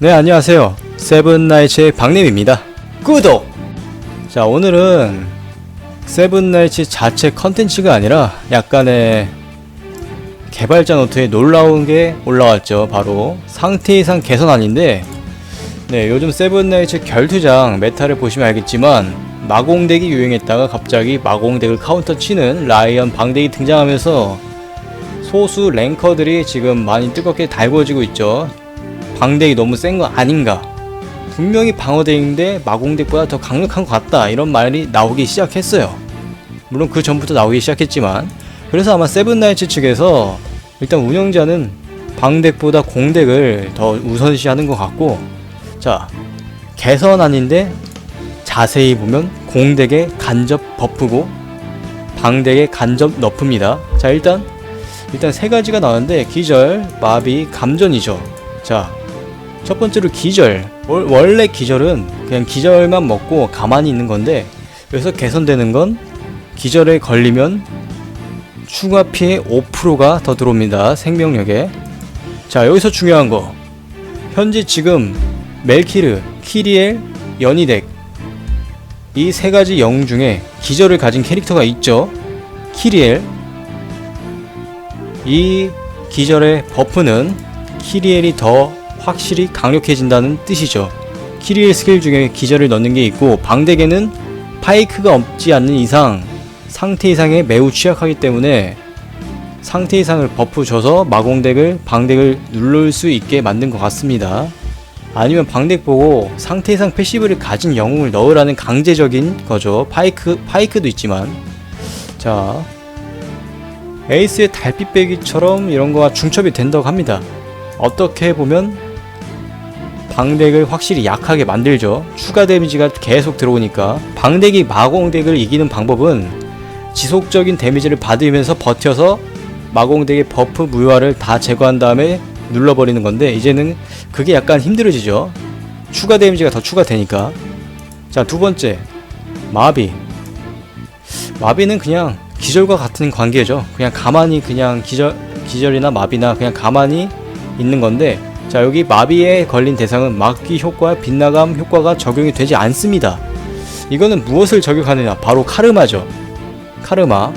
네 안녕하세요. 세븐나이츠의 박님입니다. 구독! 자 오늘은 세븐나이츠 자체 컨텐츠가 아니라 약간의 개발자 노트에 놀라운 게 올라왔죠. 바로 상태 이상 개선안인데 네 요즘 세븐나이츠 결투장 메타를 보시면 알겠지만 마공덱이 유행했다가 갑자기 마공덱을 카운터 치는 라이언 방덱이 등장하면서 소수 랭커들이 지금 많이 뜨겁게 달궈지고 있죠 방덱이 너무 센 거 아닌가. 분명히 방어덱인데 마공덱보다 더 강력한 것 같다 이런 말이 나오기 시작했어요. 물론 그 전부터 나오기 시작했지만 그래서 아마 세븐나이츠 측에서 일단 운영자는 방덱보다 공덱을 더 우선시하는 것 같고 자 개선안인데 자세히 보면 공덱의 간접 버프고 방덱의 간접 너프입니다. 자 일단 일단 세 가지가 나왔는데 기절, 마비, 감전이죠. 자 첫 번째로 기절. 월- 원래 기절은 그냥 기절만 먹고 가만히 있는 건데 여기서 개선되는 건 기절에 걸리면 추가 피해 5%가 더 들어옵니다. 생명력에. 자, 여기서 중요한 거. 현재 지금 멜키르, 키리엘, 연이덱 이 세 가지 영웅 중에 기절을 가진 캐릭터가 있죠. 키리엘. 이 기절의 버프는 키리엘이 더 확실히 강력해진다는 뜻이죠. 키리엘 스킬 중에 기절을 넣는 게 있고 방덱에는 파이크가 없지 않는 이상 상태 이상에 매우 취약하기 때문에 상태 이상을 버프 줘서 마공덱을 방덱을 누를 수 있게 만든 것 같습니다. 아니면 방덱 보고 상태 이상 패시브를 가진 영웅을 넣으라는 강제적인 거죠. 파이크 파이크도 있지만 자 에이스의 달빛 빼기처럼 이런 거가 중첩이 된다고 합니다. 어떻게 보면 방덱을 확실히 약하게 만들죠. 추가 데미지가 계속 들어오니까 방덱이 마공덱을 이기는 방법은 지속적인 데미지를 받으면서 버텨서 마공덱의 버프 무효화를 다 제거한 다음에 눌러버리는 건데 이제는 그게 약간 힘들어지죠. 추가 데미지가 더 추가되니까. 자, 두 번째. 마비. 마비는 그냥 기절과 같은 관계죠. 그냥 가만히 그냥 기절 기절이나 마비나 그냥 가만히 있는 건데 자 여기 마비에 걸린 대상은 막기 효과, 빗나감 효과가 적용이 되지 않습니다. 이거는 무엇을 적용하느냐? 바로 카르마죠. 카르마.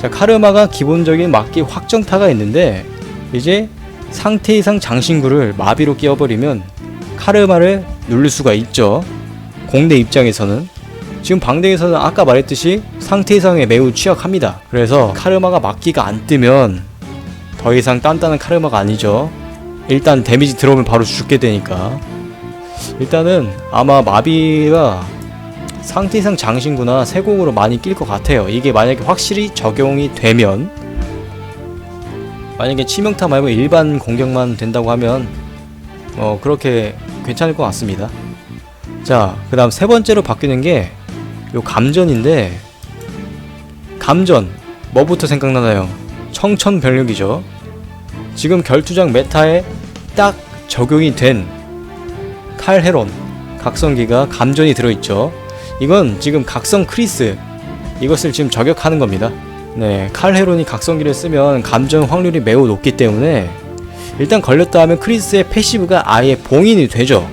자 카르마가 기본적인 막기 확정타가 있는데 이제 상태 이상 장신구를 마비로 끼워버리면 카르마를 누를 수가 있죠. 공대 입장에서는 지금 방대에서는 아까 말했듯이 상태 이상에 매우 취약합니다. 그래서 카르마가 막기가 안 뜨면 더 이상 단단한 카르마가 아니죠. 일단 데미지 들어오면 바로 죽게 되니까. 일단은 아마 마비가 상태 이상 장신구나 세공으로 많이 낄 것 같아요. 이게 만약에 확실히 적용이 되면 만약에 치명타 말고 일반 공격만 된다고 하면 어 그렇게 괜찮을 것 같습니다. 자, 그 다음 세 번째로 바뀌는 게 요 감전인데 감전 뭐부터 생각나나요? 청천벽력이죠. 지금 결투장 메타에 딱 적용이 된 칼헤론 각성기가 감전이 들어있죠. 이건 지금 각성 크리스 이것을 지금 저격하는 겁니다. 네, 칼헤론이 각성기를 쓰면 감전 확률이 매우 높기 때문에 일단 걸렸다 하면 크리스의 패시브가 아예 봉인이 되죠.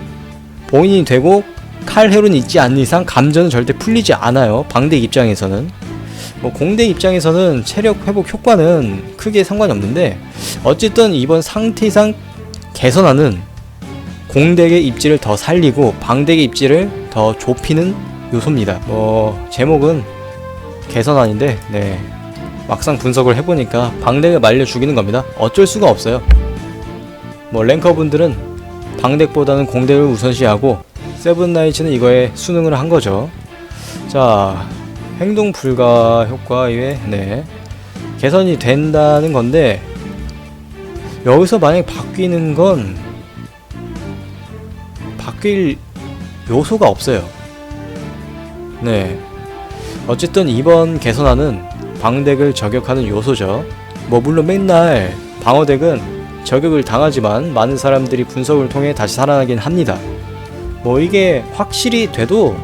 봉인이 되고 칼헤론이 있지 않는 이상 감전은 절대 풀리지 않아요. 방대 입장에서는. 뭐 공대 입장에서는 체력 회복 효과는 크게 상관이 없는데 어쨌든 이번 상태 이상 개선안은 공덱의 입지를 더 살리고 방덱의 입지를 더 좁히는 요소입니다. 뭐 제목은 개선안인데 네 막상 분석을 해보니까 방덱을 말려 죽이는 겁니다. 어쩔 수가 없어요. 뭐 랭커분들은 방덱보다는 공덱을 우선시하고 세븐나이츠는 이거에 수능을 한 거죠. 자 행동 불가 효과 이외 네 개선이 된다는 건데 여기서 만약 바뀌는 건 바뀔 요소가 없어요. 네 어쨌든 이번 개선안은 방덱을 저격하는 요소죠. 뭐 물론 맨날 방어덱은 저격을 당하지만 많은 사람들이 분석을 통해 다시 살아나긴 합니다. 뭐 이게 확실히 돼도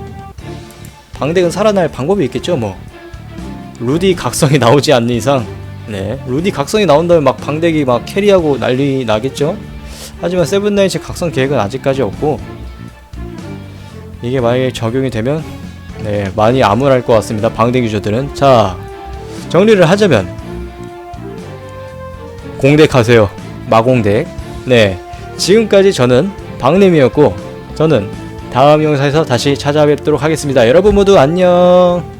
방덱은 살아날 방법이 있겠죠 뭐 루디 각성이 나오지 않는 이상 네 루디 각성이 나온다면 막 방덱이 막 캐리하고 난리 나겠죠? 하지만 세븐나이츠 각성 계획은 아직까지 없고 이게 만약에 적용이 되면 네 많이 암울할 것 같습니다 방대 유저들은. 자 정리를 하자면 공덱 하세요 마공덱 네 지금까지 저는 박냄이었고 저는 다음 영상에서 다시 찾아뵙도록 하겠습니다. 여러분 모두 안녕